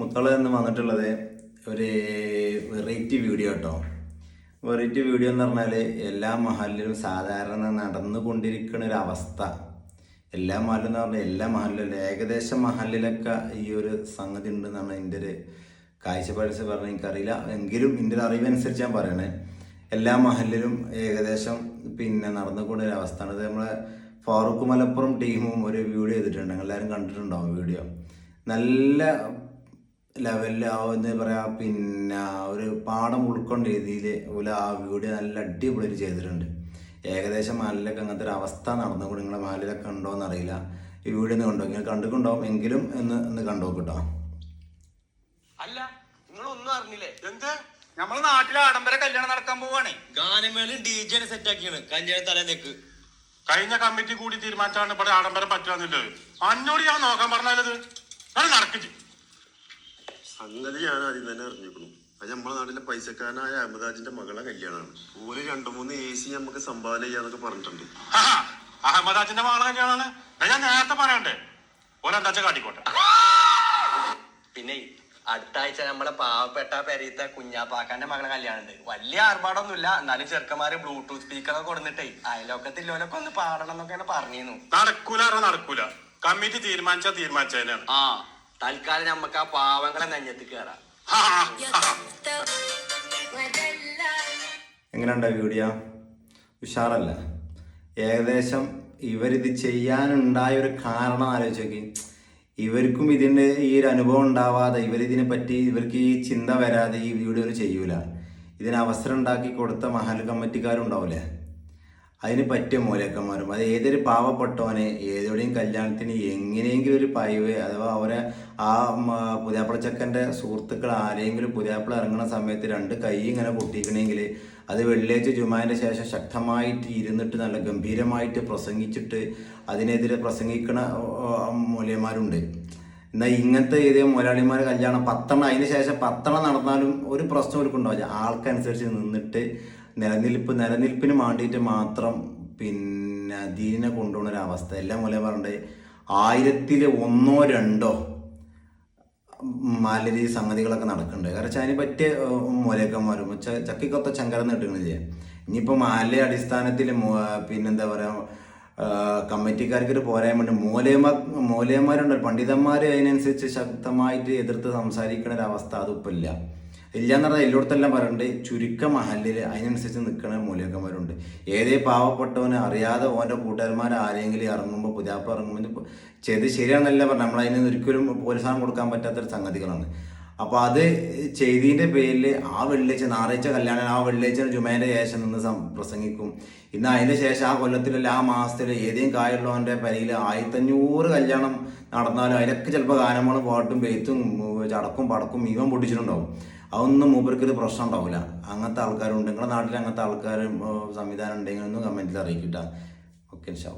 മുത്തള എന്ന് വന്നിട്ടുള്ളത് ഒരു വെറൈറ്റി വീഡിയോ കേട്ടോ വെറൈറ്റി വീഡിയോ എന്ന് പറഞ്ഞാൽ എല്ലാ മഹലിലും സാധാരണ നടന്നുകൊണ്ടിരിക്കുന്ന ഒരു അവസ്ഥ. എല്ലാ മഹലും എന്ന് പറഞ്ഞാൽ എല്ലാ മഹലിലും ഏകദേശം മഹലിലൊക്കെ ഈ ഒരു സംഗതി ഉണ്ടെന്നാണ് എന്റെ ഒരു കാഴ്ചപ്പാട് പറഞ്ഞാൽ എനിക്കറിയില്ല. എങ്കിലും എന്റെ ഒരു അറിവനുസരിച്ച് ഞാൻ പറയണേ. എല്ലാ മഹലിലും ഏകദേശം പിന്നെ നടന്നുകൊണ്ടൊരു അവസ്ഥയാണ്. ഇത് നമ്മളെ ഫാറൂഖ് മലപ്പുറം ടീമും ഒരു വീഡിയോ ചെയ്തിട്ടുണ്ട്. എല്ലാവരും കണ്ടിട്ടുണ്ടാവും വീഡിയോ നല്ല ലെവലിൽ ആ എന്താ പറയുക പിന്നെ ഒരു പാഠം ഉൾക്കൊണ്ട രീതിയിൽ ഓല ആ വീഡിയോ നല്ല അടിപൊളി ചെയ്തിട്ടുണ്ട്. ഏകദേശം മാലിലൊക്കെ അങ്ങനത്തെ ഒരു അവസ്ഥ നടന്നുകൊണ്ട് നിങ്ങളെ മാലിലൊക്കെ ഉണ്ടോ എന്നറിയില്ല. ഈ വീഡിയോ ഒന്ന് കണ്ടോ? ഇങ്ങനെ കണ്ടിട്ടുണ്ടോ എങ്കിലും ഒന്ന് ഒന്ന് കണ്ടോ കേട്ടോ? അല്ല നിങ്ങളൊന്നും അറിഞ്ഞില്ലേ? എന്ത്? നമ്മളെ നാട്ടിലെ ആഡംബര കല്യാണം നടക്കാൻ പോവാണേ. ഗാനമേളയും ഡി സെറ്റ് ആക്കിയാണ്. കല്യാണ തലേന്നേക്ക് കഴിഞ്ഞ കമ്മിറ്റി കൂടി തീരുമാനിച്ചാണ് ഇവിടെ ആഡംബരം പറ്റുന്നില്ലത് അന്നോട് ഞാൻ നോക്കാൻ പറഞ്ഞാലത്. അത് നടക്കിച്ച് സംഗതി ഞാൻ ആദ്യം തന്നെ അറിഞ്ഞിരിക്കുന്നു അത് നമ്മളെ നാട്ടിലെ പൈസക്കാരനായ അഹമ്മദാജിന്റെ മകളെ കല്യാണമാണ്. ഓര് രണ്ടു മൂന്ന് എ സി നമുക്ക് സംഭാവന ചെയ്യാന്നൊക്കെ പറഞ്ഞിട്ടുണ്ട്. അഹമ്മദാജിന്റെ മകളെ കല്യാണമാണ് ഞാൻ നേരത്തെ പറയണ്ടേ. ഓരെന്താച്ച കാട്ടിക്കോട്ടെ? പിന്നെ അടുത്ത ആഴ്ച നമ്മളെ പാവപ്പെട്ട പെരീത്ത കുഞ്ഞാപ്പാക്കാന്റെ മകളെ കല്യാണം ഉണ്ട് വലിയ ആർഭാടൊന്നുമില്ല. എന്നാലും ചെറുക്കന്മാര് ബ്ലൂടൂത്ത് സ്പീക്കറൊക്കെ കൊടുത്തിട്ടേ അയലോക്കത്തില്ലോലൊക്കെ ഒന്ന് പാടണം എന്നൊക്കെയാണ് പറഞ്ഞിരുന്നു. നടക്കൂല നടക്കൂല. കമ്മിറ്റി തീരുമാനിച്ചാ തീരുമാനിച്ചതിനാണ് ആ. തൽക്കാലം നമുക്ക് ആ പാവങ്ങളെ നെഞ്ഞത്ത് കയറാം എങ്ങനെയുണ്ട് വീഡിയോ ഉഷാറല്ല? ഏകദേശം ഇവരിത് ചെയ്യാനുണ്ടായ ഒരു കാരണം ആലോചിച്ച് നോക്കി. ഇവർക്കും ഇതിന്റെ ഈ ഒരു അനുഭവം ഉണ്ടാവാതെ ഇവരിതിനെ പറ്റി ഇവർക്ക് ഈ ചിന്ത വരാതെ ഈ വീഡിയോ ചെയ്യൂല. ഇതിന് അവസരം ഉണ്ടാക്കി കൊടുത്ത മഹൽ കമ്മിറ്റിക്കാരുണ്ടാവില്ലേ അതിന് പറ്റിയ മൂലക്കന്മാരും. അത് ഏതൊരു പാവപ്പെട്ടവനെ ഏതോടെയും കല്യാണത്തിന് എങ്ങനെയെങ്കിലും ഒരു പൈവ് അഥവാ അവരെ ആ പുതിയാപ്പിള ചെക്കന്റെ സുഹൃത്തുക്കൾ ആരെങ്കിലും പുതിയാപ്പിള ഇറങ്ങുന്ന സമയത്ത് രണ്ട് കൈ ഇങ്ങനെ പൊട്ടിക്കണമെങ്കിൽ അത് വെള്ളിയാഴ്ച ജുമാന്റെ ശേഷം ശക്തമായിട്ട് ഇരുന്നിട്ട് നല്ല ഗംഭീരമായിട്ട് പ്രസംഗിച്ചിട്ട് അതിനെതിരെ പ്രസംഗിക്കണ മൂല്യന്മാരുണ്ട്. എന്നാൽ ഇങ്ങനത്തെ ഏതേ മുതലാളിമാർ കല്യാണം പത്തെണ്ണം അതിന് ശേഷം പത്തെണ്ണം നടന്നാലും ഒരു പ്രശ്നം ഒരുക്കുണ്ടാവില്ല ആൾക്കനുസരിച്ച് നിന്നിട്ട് നിലനിൽപ്പ് നിലനിൽപ്പിന് വേണ്ടിയിട്ട് മാത്രം പിന്നെ ദീനിനെ കൊണ്ടുപോകുന്ന ഒരു അവസ്ഥ എല്ലാം മൂലം പറഞ്ഞത് ആയിരത്തിൽ ഒന്നോ രണ്ടോ മാലരി സംഗതികളൊക്കെ നടക്കുന്നുണ്ട്. കാരണം വെച്ചാൽ അതിന് പറ്റിയ മൂലക്കന്മാരും ചക്കിക്കൊത്ത ചങ്കരം നീട്ടുകയാണ് ഇനിയിപ്പോൾ മാല അടിസ്ഥാനത്തിൽ പിന്നെന്താ പറയുക കമ്മിറ്റിക്കാർക്കൊരു പോരായ്മയുണ്ട്. മൂലയന്മാർ മൂലയന്മാരുണ്ട്. പണ്ഡിതന്മാർ അതിനനുസരിച്ച് ശക്തമായിട്ട് എതിർത്ത് സംസാരിക്കുന്ന ഒരു അവസ്ഥ അതിപ്പോൾ ഇല്ല. എന്ന് പറഞ്ഞാൽ എല്ലായിടത്തെല്ലാം പറയുന്നുണ്ട് ചുരുക്ക മഹലിൽ അതിനനുസരിച്ച് നിൽക്കുന്ന മൂലക്കന്മാരുണ്ട് ഏതേ പാവപ്പെട്ടവന് അറിയാതെ ഓന്റെ കൂട്ടുകാരന്മാർ ആരെങ്കിലും ഇറങ്ങുമ്പോൾ പുതിയാപ്പ ഇറങ്ങുമ്പോൾ ചെയ്ത് ശരിയാണെന്നല്ല പറഞ്ഞു നമ്മളതിന് ഒരിക്കലും പ്രോത്സാഹനം കൊടുക്കാൻ പറ്റാത്തൊരു സംഗതികളാണ്. അപ്പോൾ അത് ചെയ്തതിന്റെ പേരിൽ ആ വെള്ളിയാഴ്ച ഞായറാഴ്ച കല്യാണം ആ വെള്ളിയാഴ്ച ജുമേന്റെ ശേഷം നിന്ന് പ്രസംഗിക്കും. ഇന്ന് അതിന് ശേഷം ആ കൊല്ലത്തിലല്ല ആ മാസത്തിൽ ഏതെങ്കിലും കായുള്ളവന്റെ പരിയിൽ ആയിരത്തഞ്ഞൂറ് കല്യാണം നടന്നാലും അതിലൊക്കെ ചിലപ്പോൾ ഗാനങ്ങളും പാട്ടും പെയ്ത്തും ചടക്കും പടക്കും ഇവൻ പൊട്ടിച്ചിട്ടുണ്ടാവും. അതൊന്നും മൂപ്പർക്ക് ഒരു പ്രശ്നം ഉണ്ടാവില്ല അങ്ങനത്തെ ആൾക്കാരുണ്ട്. നിങ്ങളുടെ നാട്ടിൽ അങ്ങനത്തെ ആൾക്കാർ സംവിധാനം ഉണ്ടെങ്കിൽ ഒന്നും കമന്റിൽ അറിയിക്കട്ടെ. ഓക്കെ ഷാ